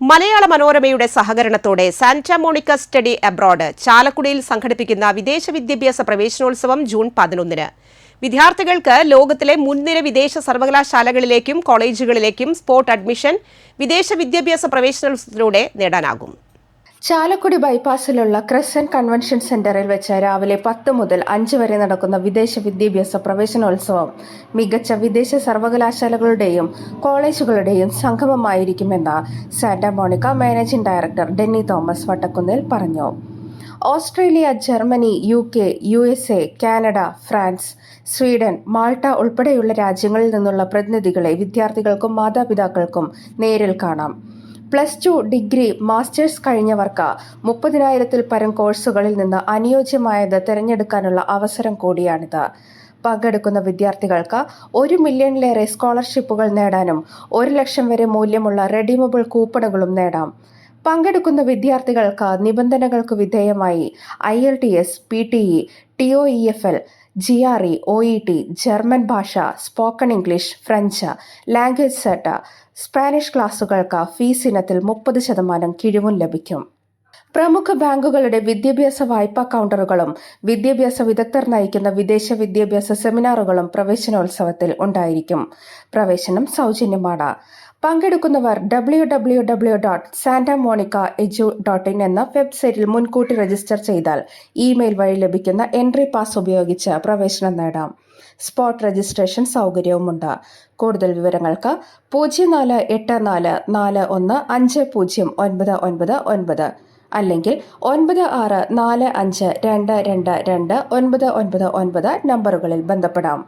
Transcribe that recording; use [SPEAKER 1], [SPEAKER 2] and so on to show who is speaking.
[SPEAKER 1] മലയാള മനോരമയുടെ സഹകരണത്തോടെ Santa Monica study abroad ചാലക്കുടിയിൽ സംഘടിപ്പിക്കുന്ന വിദേശ വിദ്യാഭ്യാസ പ്രവേശനോത്സവം ജൂൺ പതിനൊന്നിന്. വിദ്യാർത്ഥികൾക്ക് ലോകത്തിലെ മുൻനിര വിദേശ സർവകലാശാലകളിലേക്കും കോളേജുകളിലേക്കും സ്പോട്ട് അഡ്മിഷൻ വിദേശ വിദ്യാഭ്യാസ പ്രവേശനോത്സവത്തിലൂടെ നേടാനാകും.
[SPEAKER 2] ചാലക്കുടി ബൈപ്പാസിലുള്ള ക്രിസ്ത്യൻ കൺവെൻഷൻ സെന്ററിൽ വെച്ച് രാവിലെ പത്ത് മുതൽ അഞ്ച് വരെ നടക്കുന്ന വിദേശ വിദ്യാഭ്യാസ പ്രവേശനോത്സവം മികച്ച വിദേശ സർവകലാശാലകളുടെയും കോളേജുകളുടെയും സംഗമമായിരിക്കുമെന്ന് Santa Monica managing director Denny Thomas Vattakkunnil പറഞ്ഞു. Australia Germany U K U S A Canada France Sweden Malta ഉൾപ്പെടെയുള്ള രാജ്യങ്ങളിൽ നിന്നുള്ള പ്രതിനിധികളെ വിദ്യാർത്ഥികൾക്കും മാതാപിതാക്കൾക്കും നേരിൽ കാണാം. പ്ലസ് ടു ഡിഗ്രി മാസ്റ്റേഴ്സ് കഴിഞ്ഞവർക്ക് മുപ്പതിനായിരത്തിൽ പരം കോഴ്സുകളിൽ നിന്ന് അനുയോജ്യമായത് തിരഞ്ഞെടുക്കാനുള്ള അവസരം കൂടിയാണിത്. പങ്കെടുക്കുന്ന വിദ്യാർത്ഥികൾക്ക് ഒരു മില്യണിലേറെ സ്കോളർഷിപ്പുകൾ നേടാനും ഒരു ലക്ഷം വരെ മൂല്യമുള്ള റെഡീമബിൾ കൂപ്പണുകളും നേടാം. പങ്കെടുക്കുന്ന വിദ്യാർത്ഥികൾക്ക് നിബന്ധനകൾക്ക് വിധേയമായി I L T S P T E T O E F L G R E O E T German ഭാഷ spoken English French language set Spanish ക്ലാസുകൾക്ക് fees ഇനത്തിൽ മുപ്പത് ശതമാനം കിഴിവും ലഭിക്കും. പ്രമുഖ ബാങ്കുകളുടെ വിദ്യാഭ്യാസ വായ്പാ കൗണ്ടറുകളും വിദ്യാഭ്യാസ വിദഗ്ധർ നയിക്കുന്ന വിദേശ വിദ്യാഭ്യാസ സെമിനാറുകളും പ്രവേശനോത്സവത്തിൽ ഉണ്ടായിരിക്കും. പ്രവേശനം സൗജന്യമാണ്. പങ്കെടുക്കുന്നവർ W W W dot Santa Monica edu dot in എന്ന വെബ്സൈറ്റിൽ മുൻകൂട്ടി രജിസ്റ്റർ ചെയ്താൽ ഇമെയിൽ വഴി ലഭിക്കുന്ന എൻട്രി പാസ് ഉപയോഗിച്ച് പ്രവേശനം നേടാം. സ്പോട്ട് രജിസ്ട്രേഷൻ സൗകര്യവുമുണ്ട്. കൂടുതൽ വിവരങ്ങൾക്ക് പൂജ്യം നാല് എട്ട് നാല് നാല് ഒന്ന് അഞ്ച് പൂജ്യം ഒൻപത് ഒൻപത് ഒൻപത്. അല്ലെങ്കിൽ ഒൻപത് ആറ് നാല് അഞ്ച് രണ്ട് രണ്ട് രണ്ട് ഒൻപത് ഒൻപത് ഒൻപത് നമ്പറുകളിൽ ബന്ധപ്പെടാം.